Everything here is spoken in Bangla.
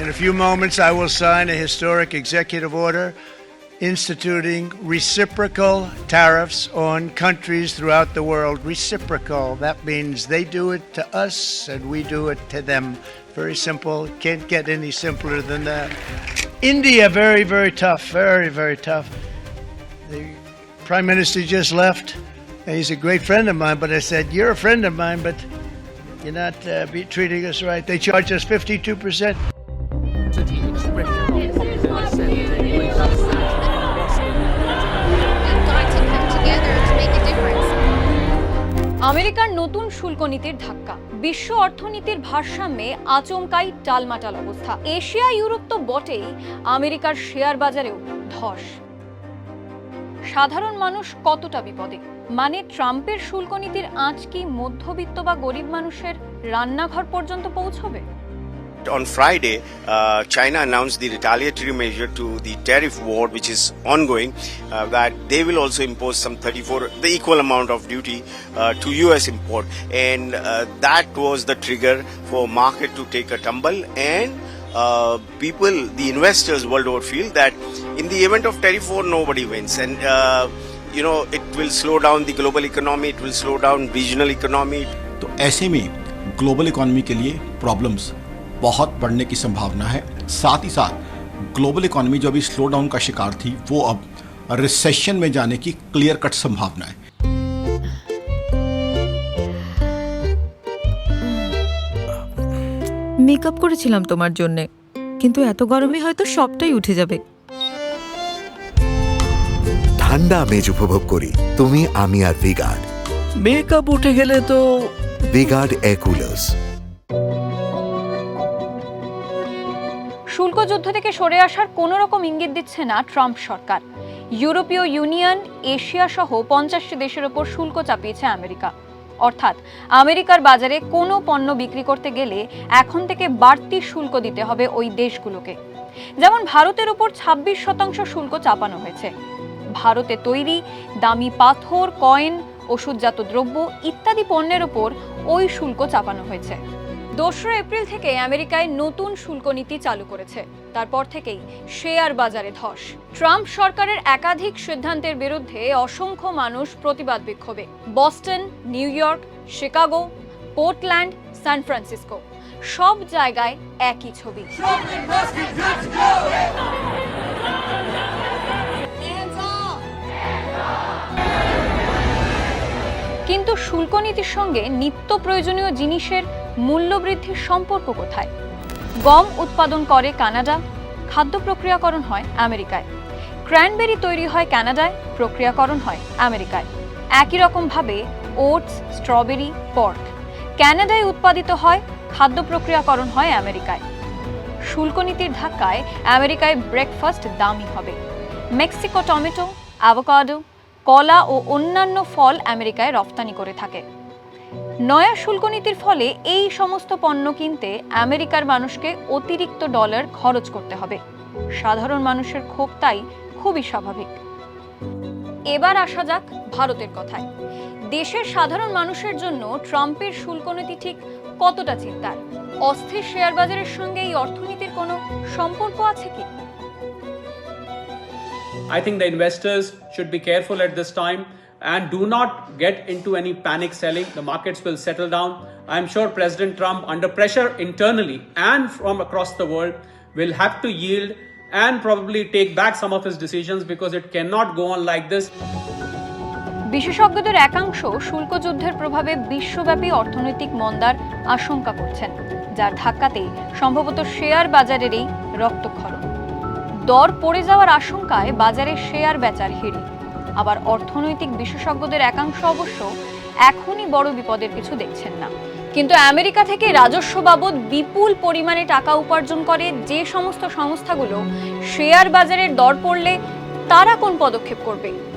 In a few moments, I will sign a historic executive order instituting reciprocal tariffs on countries throughout the world. Reciprocal, that means they do it to us and we do it to them. Very simple, can't get any simpler than that. India, very, very tough, very, very tough. The Prime Minister just left, and he's a great friend of mine, but I said, You're a friend of mine, but you're not uh, be treating us right. They charge us 52%. আমেরিকার নতুন শুল্ক নীতির ধাক্কা। বিশ্ব অর্থনীতির ভারসাম্যে আচমকাই টালমাটাল অবস্থা। এশিয়া, ইউরোপ তো বটেই আমেরিকার শেয়ার বাজারেও ধস। সাধারণ মানুষ কতটা বিপদে? মানে ট্রাম্পের শুল্ক নীতির আঁচ কি মধ্যবিত্ত বা গরিব মানুষের রান্নাঘর পর্যন্ত পৌঁছবে? On Friday, uh, China announced the retaliatory measure to the tariff war, which is ongoing, uh, that they will also impose some 34, the equal amount of duty uh, to U.S. import, and uh, that was the trigger for market to take a tumble, and uh, people, the investors world over, feel that in the event of tariff war, nobody wins, and. Uh, you know, it will slow down the global economy, it will slow down regional economy, तो ऐसे में ग्लोबल इकोनॉमी के लिए प्रॉब्लम्स बहुत बढ़ने की संभावना है साथ ही साथ ग्लोबल इकोनॉमी जो अभी स्लो डाउन का शिकार थी वो अब रिसेशन में जाने की क्लियर कट संभावना है মেকআপ করেছিলাম তোমার জন্যে কিন্তু এত গরমে হয়তো সবটাই উঠে যাবে ঠান্ডা আমেজ উপভোগ করি তুমি আমি আর ভিগার্ড মেকআপ উঠে গেলে তো ভিগার্ড এয়ার শুল্ক যুদ্ধ থেকে সরে আসার কোনো রকম ইঙ্গিত দিচ্ছে না ট্রাম্প সরকার। ইউরোপীয় ইউনিয়ন, এশিয়া সহ পঞ্চাশটি দেশের ওপর শুল্ক চাপিয়েছে আমেরিকা। অর্থাৎ আমেরিকার বাজারে কোনো পণ্য বিক্রি করতে গেলে এখন থেকে বাড়তি শুল্ক দিতে হবে ওই দেশগুলোকে। যেমন ভারতের উপর ছাব্বিশ শতাংশ শুল্ক চাপানো হয়েছে। ভারতে তৈরি দামি পাথর, কয়েন, ওষুধজাত দ্রব্য ইত্যাদি পণ্যের ওপর ওই শুল্ক চাপানো হয়েছে। দোসরা এপ্রিল থেকে আমেরিকায় নতুন শুল্ক নীতি চালু করেছে। তারপর থেকেই শেয়ার বাজারে ধস। ট্রাম্প সরকারের একাধিক সিদ্ধান্তের বিরুদ্ধে অসংখ্য মানুষ প্রতিবাদ বিক্ষোভে। Boston, New York, Chicago, Portland, San Francisco. সব জায়গায় একই ছবি। কিন্তু শুল্ক নীতির সঙ্গে নিত্য প্রয়োজনীয় জিনিসের মূল্যবৃদ্ধির সম্পর্ক কোথায়? গম উৎপাদন করে কানাডা, খাদ্য প্রক্রিয়াকরণ হয় আমেরিকায়। ক্র্যানবেরি তৈরি হয় কানাডায়, প্রক্রিয়াকরণ হয় আমেরিকায়। একই রকমভাবে ওটস, স্ট্রবেরি, পর্ক। কানাডায় উৎপাদিত হয়, খাদ্য প্রক্রিয়াকরণ হয় আমেরিকায়। শুল্ক নীতির ধাক্কায় আমেরিকায় ব্রেকফাস্ট দামি হবে। মেক্সিকো টমেটো, অ্যাভোকাডো, কলা ও অন্যান্য ফল আমেরিকায় রপ্তানি করে থাকে। নয়া শুল্ক নীতির ফলে এই সমস্ত পণ্য কিনতে আমেরিকার মানুষকে অতিরিক্ত ডলার খরচ করতে হবে। সাধারণ মানুষের ক্ষোভ তাই খুবই স্বাভাবিক। এবার আসা যাক ভারতের কথায়। দেশের সাধারণ মানুষের জন্য ট্রাম্পের শুল্ক নীতি ঠিক কতটা চিন্তার? অস্থির শেয়ার বাজারের সঙ্গে এই অর্থনীতির কোনো সম্পর্ক আছে কি? I think the investors should be careful at this time. And do not get into any panic selling. The markets will settle down. I'm sure President Trump, under pressure internally and from across the world, will have to yield and probably take back some of his decisions because it cannot go on like this. বিশেষজ্ঞদের একাংশ শুল্ক যুদ্ধের প্রভাবে বিশ্বব্যাপী অর্থনৈতিক মন্দার আশঙ্কা করছেন যার ধাক্কাতেই সম্ভবত শেয়ার বাজারেরই রক্তক্ষরণ দর পড়ে যাওয়ার আশঙ্কায় বাজারে শেয়ার বেচার হিড়ি আবার অর্থনৈতিক বিশেষজ্ঞদের একাংশ অবশ্য এখনই বড় বিপদের কিছু দেখছেন না। কিন্তু আমেরিকা থেকে রাজস্ব বাবদ বিপুল পরিমাণে টাকা উপার্জন করে যে সমস্ত সংস্থাগুলো শেয়ার বাজারের দর পড়লে তারা কোন পদক্ষেপ করবে?